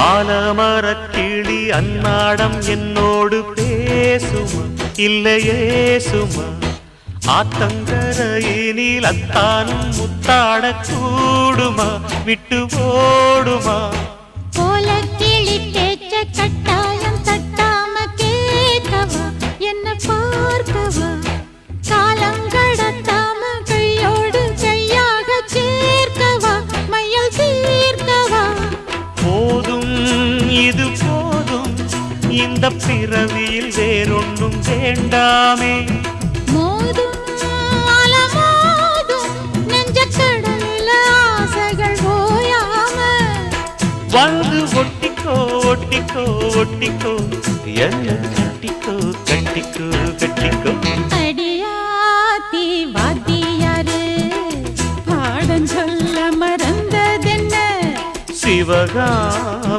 ஆலமரக்கிளி அன்னாடம் என்னோடு பேசுமா? இல்லையே சுமா? ஆத்தங்கரையினில் அத்தானும் முத்தாட கூடுமா? விட்டு ஓடுமா? போல கிளி பேச்ச கட்டாயம் தட்டாம கேட்கவா? என்ன பார்க்கவா? இது போதும். இந்த பிறவியில் வேறொன்றும் வேண்டாமே. மோதும் வந்து ஒட்டிக்கோ ஒட்டிக்கோ ஒட்டிக்கோ. என்ன கட்டிக்கோ கட்டிக்கோ கட்டிக்கோ. அடியாத்தி வாத்தியாரு பாடம் சொல்ல மறந்ததென்ன? சிவகா